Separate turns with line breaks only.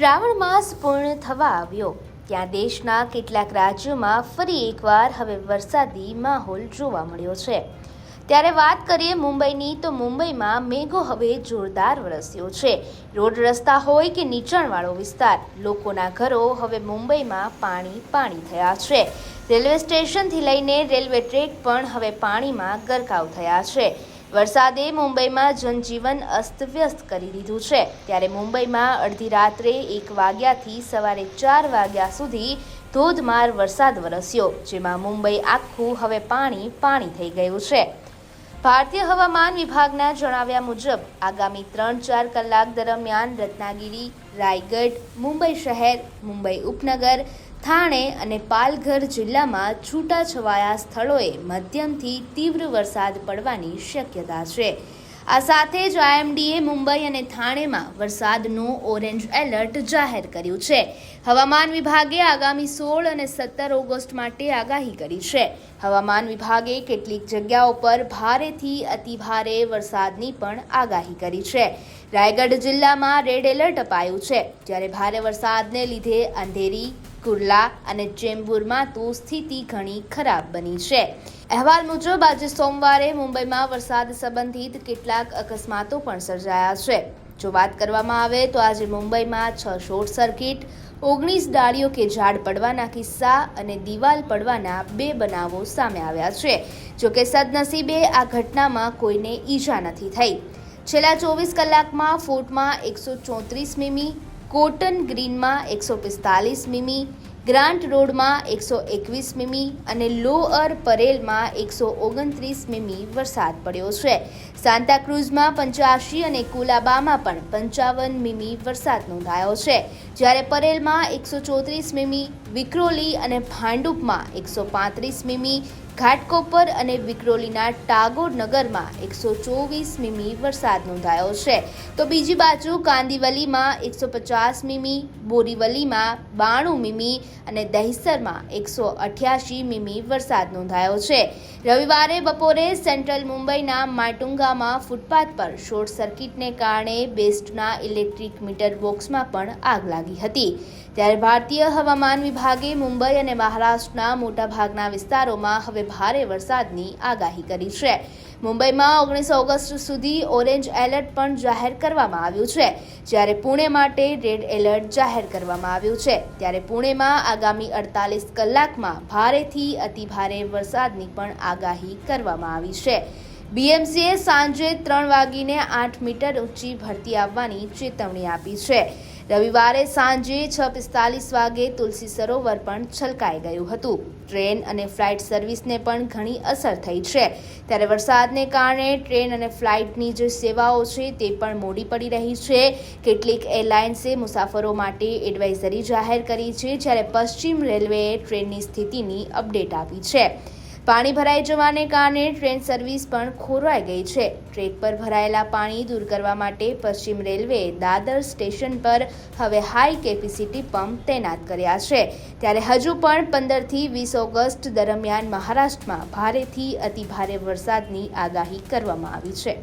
શ્રાવણ માસ પૂર્ણ થવા આવ્યો. ત્યાં દેશના કેટલાક રાજ્યોમાં ફરી એકવાર હવે વરસાદી માહોલ જોવા મળ્યો છે. ત્યારે વાત કરીએ મુંબઈની, તો મુંબઈમાં મેઘો હવે જોરદાર વરસ્યો છે. રોડ રસ્તા હોય કે નીચાણવાળો વિસ્તાર, લોકોના ઘરો હવે મુંબઈમાં પાણી પાણી થયા છે. રેલવે સ્ટેશનથી લઈને રેલવે ટ્રેક પણ હવે પાણીમાં ગરકાવ થયા છે. વરસાદે મુંબઈમાં જનજીવન અસ્તવ્યસ્ત કરી દીધું છે. ત્યારે મુંબઈમાં અડધી રાત્રે એક વાગ્યાથી સવારે ચાર વાગ્યા સુધી ધોધમાર વરસાદ વરસ્યો, જેમાં મુંબઈ આખું હવે પાણી પાણી થઈ ગયું છે. ભારતીય હવામાન વિભાગના જણાવ્યા મુજબ, આગામી ત્રણ ચાર કલાક દરમિયાન રત્નાગીરી, રાયગઢ, મુંબઈ શહેર, મુંબઈ ઉપનગર થાણે અને પાલઘર જિલ્લામાં છૂટાછવાયા સ્થળોએ મધ્યમથી તીવ્ર વરસાદ પડવાની શક્યતા છે. આ સાથે જ આઈએમડીએ મુંબઈ અને થાણેમાં વરસાદનું ઓરેન્જ એલર્ટ જાહેર કર્યું છે. હવામાન વિભાગે આગામી સોળ અને સત્તર ઓગસ્ટ માટે આગાહી કરી છે. હવામાન વિભાગે કેટલીક જગ્યાઓ પર ભારેથી અતિભારે વરસાદની પણ આગાહી કરી છે. રાયગઢ જિલ્લામાં રેડ એલર્ટ અપાયું છે. જ્યારે ભારે વરસાદને લીધે અંધેરી કુર્લા અને ચેમ્બુરમાં તો સ્થિતિ ઘણી ખરાબ બની છે. અહેવાલ મુજબ, આજે સોમવારે મુંબઈમાં વરસાદ સંબંધિત કેટલાક અકસ્માતો પણ સર્જાયા છે. જો વાત કરવામાં આવે તો આજે મુંબઈમાં છ શોર્ટ સર્કિટ, ઓગણીસ ડાળીઓ કે ઝાડ પડવાના કિસ્સા અને દિવાલ પડવાના બે બનાવો સામે આવ્યા છે. જો કે સદનસીબે આ ઘટનામાં કોઈને ઈજા નથી થઈ. છેલ્લા ચોવીસ કલાકમાં ફોર્ટમાં એકસો ચોત્રીસ મીમી કોટન ગ્રીનમાં એકસો પિસ્તાલીસ મીમી, ગ્રાન્ટ રોડમાં એકસો એકવીસ મીમી અને લોઅર પરેલમાં એકસો ઓગણત્રીસ મીમી વરસાદ પડ્યો છે. સાંતાક્રુઝમાં પંચ્યાસી અને કુલાબામાં પણ પંચાવન મીમી વરસાદ નોંધાયો છે. જ્યારે પરેલમાં એકસો ચોત્રીસ મીમી વિક્રોલી અને ભાંડુપમાં એકસો પાંત્રીસ મીમી, ઘાટકોપર અને વિક્રોલીના ટાગોર નગરમાં એકસો ચોવીસ મીમી વરસાદ નોંધાયો છે. તો બીજી બાજુ કાંદીવલીમાં એકસો પચાસ મીમી, બોરીવલીમાં બાણું મીમી અને દહીસરમાં એકસો અઠ્યાસી મીમી વરસાદ નોંધાયો છે. રવિવારે બપોરે સેન્ટ્રલ મુંબઈના માટુંગામાં ફૂટપાથ પર શોર્ટ સર્કિટને કારણે બેસ્ટના ઇલેક્ટ્રિક મીટર બોક્સમાં પણ આગ લાગી હતી. ત્યારે ભારતીય હવામાન વિભાગે મુંબઈ અને મહારાષ્ટ્રના મોટાભાગના વિસ્તારોમાં હવે ભારે વરસાદની આગાહી કરી છે. મુંબઈમાં ઓગણીસ ઓગસ્ટ સુધી ઓરેન્જ એલર્ટ પણ જાહેર કરવામાં આવ્યું છે. જ્યારે પુણે માટે રેડ એલર્ટ જાહેર કરવામાં આવ્યું છે. ત્યારે પુણેમાં આગામી અડતાલીસ કલાકમાં ભારેથી અતિભારે વરસાદની પણ આગાહી કરવામાં આવી છે. બીએમસીએ સાંજે ત્રણ વાગીને આઠ મીટર ઊંચી ભરતી આવવાની ચેતવણી આપી છે. રવિવારે સાંજે છ પિસ્તાલીસ વાગે તુલસી સરોવર પણ છલકાઈ ગયું હતું. ટ્રેન અને ફ્લાઇટ સર્વિસને પણ ઘણી અસર થઈ છે. ત્યારે વરસાદને કારણે ટ્રેન અને ફ્લાઇટની જે સેવાઓ છે તે પણ મોડી પડી રહી છે. કેટલીક એરલાઇન્સે મુસાફરો માટે એડવાઇઝરી જાહેર કરી છે, જ્યારે પશ્ચિમ રેલવેએ ટ્રેનની સ્થિતિની અપડેટ આપી છે. પાણી ભરાઈ જવાને કારણે ટ્રેન સર્વિસ પણ ખોરવાઈ ગઈ છે. ટ્રેક પર ભરાયેલા પાણી દૂર કરવા માટે પશ્ચિમ રેલવે દાદર સ્ટેશન પર હવે હાઈ કેપેસિટી પંપ તૈનાત કર્યા છે. ત્યારે હજુ પણ પંદરથી વીસ ઓગસ્ટ દરમિયાન મહારાષ્ટ્રમાં ભારેથી અતિભારે વરસાદની આગાહી કરવામાં આવી છે.